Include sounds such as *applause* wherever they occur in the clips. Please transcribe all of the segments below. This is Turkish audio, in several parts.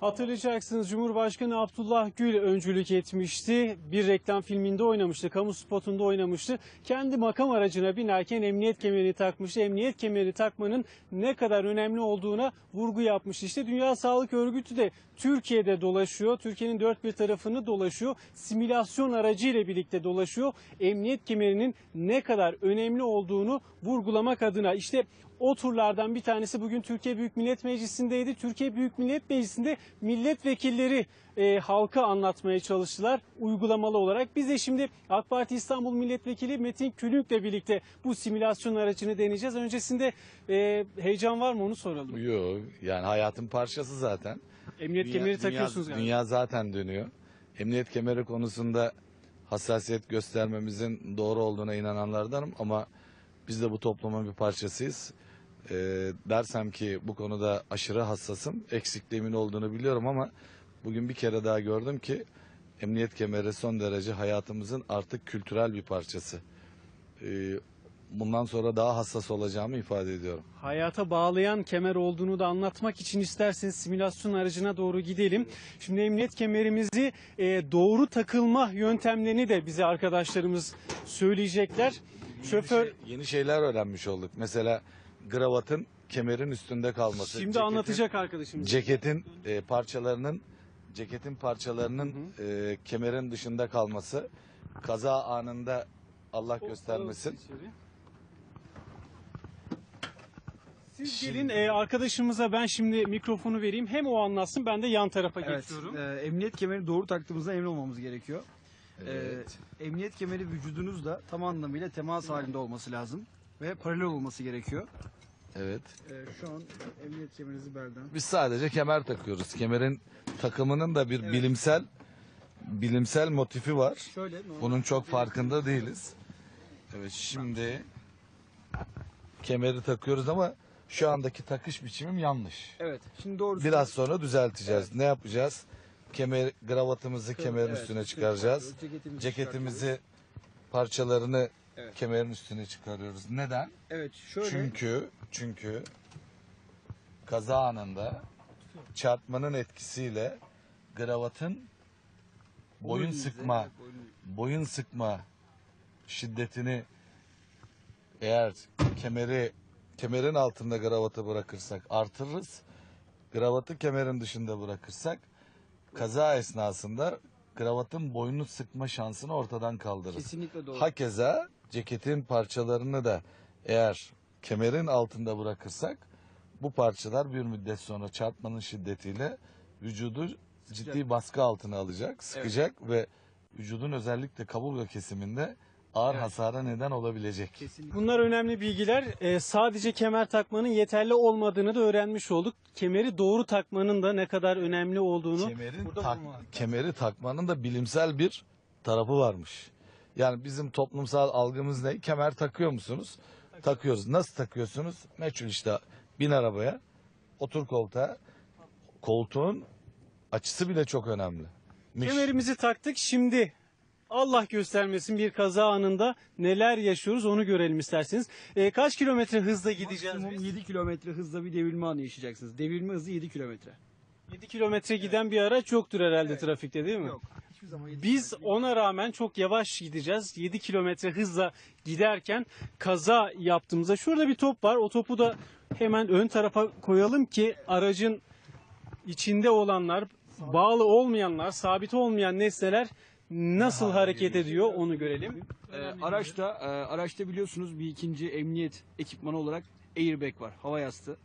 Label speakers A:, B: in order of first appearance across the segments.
A: Hatırlayacaksınız Cumhurbaşkanı Abdullah Gül öncülük etmişti. Bir reklam filminde oynamıştı, kamu spotunda oynamıştı. Kendi makam aracına binerken emniyet kemerini takmıştı. Emniyet kemeri takmanın ne kadar önemli olduğuna vurgu yapmıştı. İşte Dünya Sağlık Örgütü de Türkiye'de dolaşıyor. Türkiye'nin dört bir tarafını dolaşıyor. Simülasyon aracı ile birlikte dolaşıyor. Emniyet kemerinin ne kadar önemli olduğunu vurgulamak adına. İşte o turlardan bir tanesi bugün Türkiye Büyük Millet Meclisi'ndeydi. Türkiye Büyük Millet Meclisi'nde milletvekilleri e, halka anlatmaya çalıştılar uygulamalı olarak. Biz de şimdi AK Parti İstanbul Milletvekili Metin Külünk'le birlikte bu simülasyon aracını deneyeceğiz. Öncesinde e, heyecan var mı onu soralım.
B: Yok yani hayatın parçası zaten.
A: Emniyet
B: Dünya-
A: kemeri
B: dünya-
A: takıyorsunuz galiba.
B: Dünya zaten dönüyor. Emniyet kemeri konusunda hassasiyet göstermemizin doğru olduğuna inananlardanım ama biz de bu toplumun bir parçasıyız. Ee, dersem ki bu konuda aşırı hassasım, eksikliğimin olduğunu biliyorum ama bugün bir kere daha gördüm ki emniyet kemeri son derece hayatımızın artık kültürel bir parçası. Ee, bundan sonra daha hassas olacağımı ifade ediyorum.
A: hayata bağlayan kemer olduğunu da anlatmak için isterseniz simülasyon aracına doğru gidelim. Şimdi emniyet kemerimizi e, doğru takılma yöntemlerini de bize arkadaşlarımız söyleyecekler. Şoför
B: Yeni, şey- yeni şeyler öğrenmiş olduk. Mesela gravatın kemerin üstünde kalması.
A: şimdi
B: ceketin-
A: anlatacak arkadaşımız.
B: Ceketin e, parçalarının ceketin parçalarının e, kemerin dışında kalması. Kaza anında Allah göstermesin.
A: Siz gelin e, arkadaşımıza ben şimdi mikrofonu vereyim. Hem o anlatsın ben de yan tarafa
C: Evet,
A: geçiyorum.
C: e, emniyet kemeri doğru taktığımızda emin olmamız gerekiyor.
B: Evet.
C: E, emniyet kemeri vücudunuzla tam anlamıyla temas halinde olması lazım ve paralel olması gerekiyor.
B: Evet.
C: E, şu an emniyet kemerinizi belden.
B: Biz sadece kemer takıyoruz. Kemerin takımının da bir bilimsel bilimsel motifi var.
C: Şöyle normal.
B: Bunun çok farkında değiliz. Evet şimdi kemeri takıyoruz ama şu andaki takış biçimim yanlış.
C: Evet. Şimdi doğru.
B: Biraz sonra düzelteceğiz. Ne yapacağız? Kemer gravatımızı kemerin
C: Evet,
B: üstüne
C: üstüne
B: çıkaracağız.
C: çıkartıyoruz, ceketimizi
B: Ceketimizi parçalarını
C: Evet.
B: kemerin üstüne çıkarıyoruz. Neden?
C: Evet. Şöyle.
B: Çünkü çünkü kaza anında çarpmanın etkisiyle gravatın boyun sıkma
C: evet, boyun-
B: boyun sıkma şiddetini eğer kemeri kemerin altında gravatı bırakırsak artırırız. Gravatı kemerin dışında bırakırsak kaza esnasında gravatın boynunu sıkma şansını ortadan kaldırırız.
C: Kesinlikle doğru.
B: Hakeza ceketin parçalarını da eğer kemerin altında bırakırsak bu parçalar bir müddet sonra çarpmanın şiddetiyle vücudu ciddi baskı altına alacak, sıkacak ve vücudun özellikle kaburga kesiminde ağır hasara neden olabilecek.
C: Kesinlikle.
A: Bunlar önemli bilgiler. Ee, sadece kemer takmanın yeterli olmadığını da öğrenmiş olduk. Kemeri doğru takmanın da ne kadar önemli olduğunu.
B: Kemerin tak- kemeri takmanın da bilimsel bir tarafı varmış. Yani bizim toplumsal algımız ne? Kemer takıyor musunuz? Takıyoruz. Nasıl takıyorsunuz? Meçhul işte bin arabaya, otur koltuğa. Koltuğun açısı bile çok önemli. Miş.
A: Kemerimizi taktık. Şimdi Allah göstermesin bir kaza anında neler yaşıyoruz onu görelim isterseniz. Ee, kaç kilometre hızla gideceğiz
C: Maksimum
A: biz?
C: 7 kilometre hızla bir devirme anı yaşayacaksınız. Devirme hızı 7 kilometre.
A: 7 kilometre giden bir araç yoktur herhalde trafikte değil mi?
C: Yok. Hiçbir zaman yedi
A: Biz ona rağmen çok yavaş gideceğiz. 7 kilometre hızla giderken kaza yaptığımızda şurada bir top var. O topu da hemen ön tarafa koyalım ki aracın içinde olanlar, bağlı olmayanlar, sabit olmayan nesneler nasıl hareket ediyor onu görelim.
C: Ee, araçta e, araçta biliyorsunuz bir ikinci emniyet ekipmanı olarak airbag var. Hava yastığı.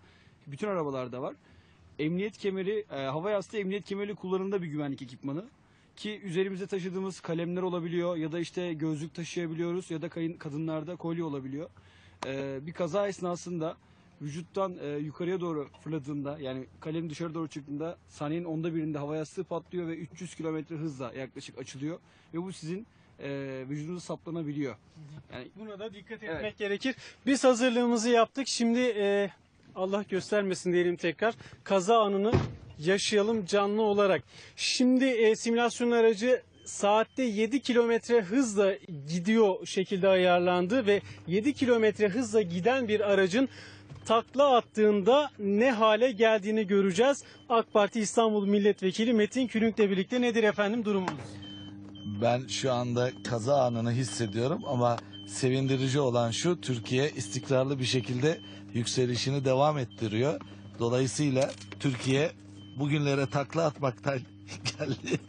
C: Bütün arabalarda var. Emniyet kemeri, e, hava yastığı emniyet kemeri kullanımında bir güvenlik ekipmanı. Ki üzerimizde taşıdığımız kalemler olabiliyor ya da işte gözlük taşıyabiliyoruz ya da kadınlarda kolye olabiliyor. Ee, bir kaza esnasında vücuttan e, yukarıya doğru fırladığında yani kalem dışarı doğru çıktığında saniyenin onda birinde hava yastığı patlıyor ve 300 kilometre hızla yaklaşık açılıyor ve bu sizin e, vücudunuza saplanabiliyor. Yani
A: Buna da dikkat
C: Evet.
A: etmek gerekir. Biz hazırlığımızı yaptık. Şimdi e, Allah göstermesin diyelim tekrar. Kaza anını yaşayalım canlı olarak. Şimdi e, simülasyon aracı saatte 7 kilometre hızla gidiyor şekilde ayarlandı ve 7 kilometre hızla giden bir aracın takla attığında ne hale geldiğini göreceğiz. AK Parti İstanbul Milletvekili Metin Külünk'le birlikte nedir efendim durumunuz?
B: Ben şu anda kaza anını hissediyorum ama sevindirici olan şu Türkiye istikrarlı bir şekilde yükselişini devam ettiriyor. Dolayısıyla Türkiye bugünlere takla atmaktan *laughs* geldi.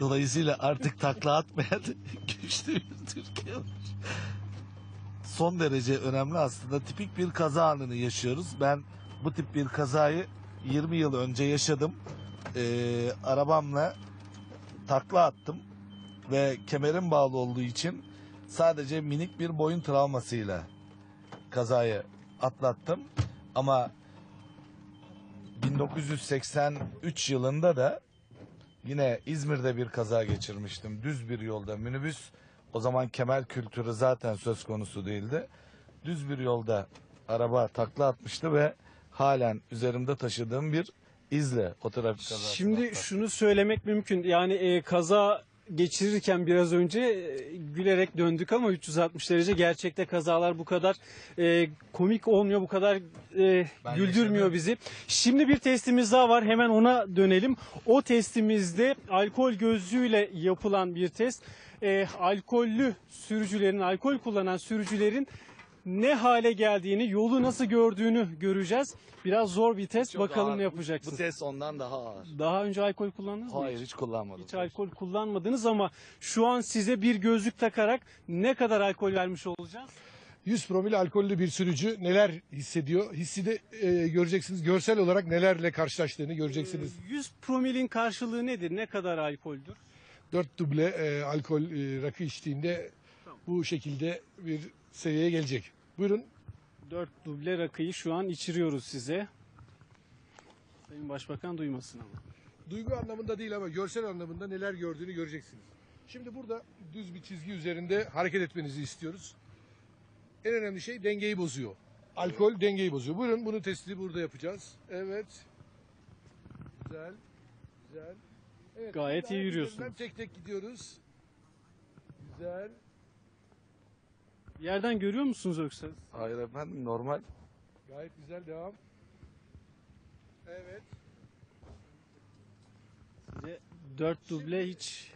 B: Dolayısıyla artık takla atmayan *laughs* güçlü bir Türkiye var. Son derece önemli aslında tipik bir kaza anını yaşıyoruz. Ben bu tip bir kazayı 20 yıl önce yaşadım. Ee, arabamla takla attım ve kemerim bağlı olduğu için sadece minik bir boyun travmasıyla kazayı atlattım. Ama 1983 yılında da yine İzmir'de bir kaza geçirmiştim. Düz bir yolda minibüs. O zaman kemer kültürü zaten söz konusu değildi. Düz bir yolda araba takla atmıştı ve halen üzerimde taşıdığım bir izle o trafik kazası.
A: Şimdi şunu söylemek mümkün. Yani e, kaza geçirirken biraz önce e, gülerek döndük ama 360 derece gerçekte kazalar bu kadar e, komik olmuyor, bu kadar e,
B: Ben
A: güldürmüyor bizi. Şimdi bir testimiz daha var. Hemen ona dönelim. O testimizde alkol gözlüğüyle yapılan bir test. E, alkollü sürücülerin, alkol kullanan sürücülerin ne hale geldiğini, yolu nasıl gördüğünü göreceğiz. Biraz zor bir test.
B: Çok
A: Bakalım
B: ağır.
A: ne yapacaksınız.
B: Bu test ondan daha ağır.
A: Daha önce alkol kullandınız mı?
B: Hayır hiç kullanmadım.
A: Hiç alkol kullanmadınız ama şu an size bir gözlük takarak ne kadar alkol vermiş olacağız?
D: 100 promil alkollü bir sürücü neler hissediyor? Hissi de e, göreceksiniz. Görsel olarak nelerle karşılaştığını göreceksiniz.
A: 100 promilin karşılığı nedir? Ne kadar alkoldür?
D: 4 duble e, alkol e, rakı içtiğinde bu şekilde bir seviyeye gelecek. Buyurun.
A: 4 duble rakıyı şu an içiriyoruz size. Sayın Başbakan duymasın ama.
D: Duygu anlamında değil ama görsel anlamında neler gördüğünü göreceksiniz. Şimdi burada düz bir çizgi üzerinde hareket etmenizi istiyoruz. En önemli şey dengeyi bozuyor. Alkol dengeyi bozuyor. Buyurun bunu testi burada yapacağız. Evet. Güzel. Güzel. Evet,
A: Gayet iyi yürüyorsunuz.
D: Tek tek gidiyoruz. Güzel.
A: Yerden görüyor musunuz yoksa?
B: Hayır efendim normal.
D: Gayet güzel devam. Evet.
A: Size 4 duble hiç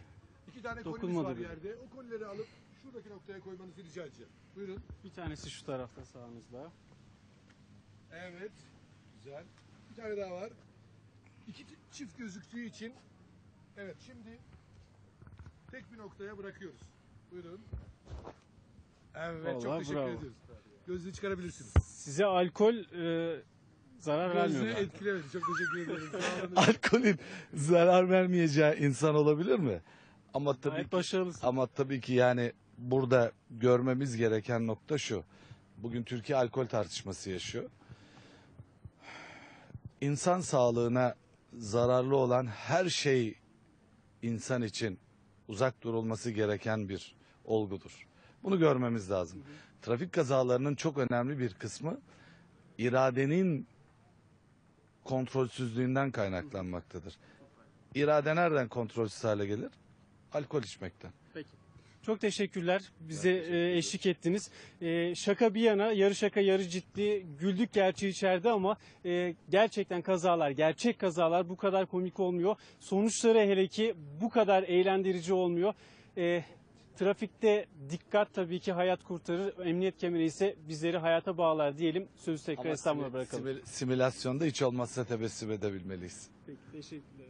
D: İki tane kolimiz
A: Dokunmadı
D: var
A: bile.
D: yerde. O kolileri alıp şuradaki noktaya koymanızı rica edeceğim. Buyurun.
A: bir tanesi şu tarafta sağınızda.
D: Evet. Güzel. Bir tane daha var. İki t- çift gözüktüğü için evet şimdi tek bir noktaya bırakıyoruz. Buyurun. Evet
A: Vallahi
D: çok teşekkür
A: bravo.
D: ediyoruz. Gözlüğü çıkarabilirsiniz.
A: Size alkol e, zarar vermiyor. Galiba.
D: etkilemedi. Çok teşekkür ederim. Sağ olun. *laughs*
B: Alkolün zarar vermeyeceği insan olabilir mi? Ama tabii
A: Gayet
B: ki,
A: başarılısın.
B: ama tabii ki yani burada görmemiz gereken nokta şu. Bugün Türkiye alkol tartışması yaşıyor. İnsan sağlığına zararlı olan her şey insan için uzak durulması gereken bir olgudur. Bunu görmemiz lazım. Trafik kazalarının çok önemli bir kısmı iradenin kontrolsüzlüğünden kaynaklanmaktadır. İrade nereden kontrolsüz hale gelir? Alkol içmekten.
A: Peki. Çok teşekkürler. Bize e, eşlik ettiniz. E, şaka bir yana, yarı şaka yarı ciddi güldük gerçi içeride ama e, gerçekten kazalar, gerçek kazalar bu kadar komik olmuyor. Sonuçları hele ki bu kadar eğlendirici olmuyor. E, trafikte dikkat tabii ki hayat kurtarır. Emniyet kemeri ise bizleri hayata bağlar diyelim. Sözü tekrar
B: Ama
A: İstanbul'a
B: simü-
A: bırakalım.
B: simü- simülasyonda hiç olmazsa tebessüm edebilmeliyiz.
A: Peki, teşekkürler.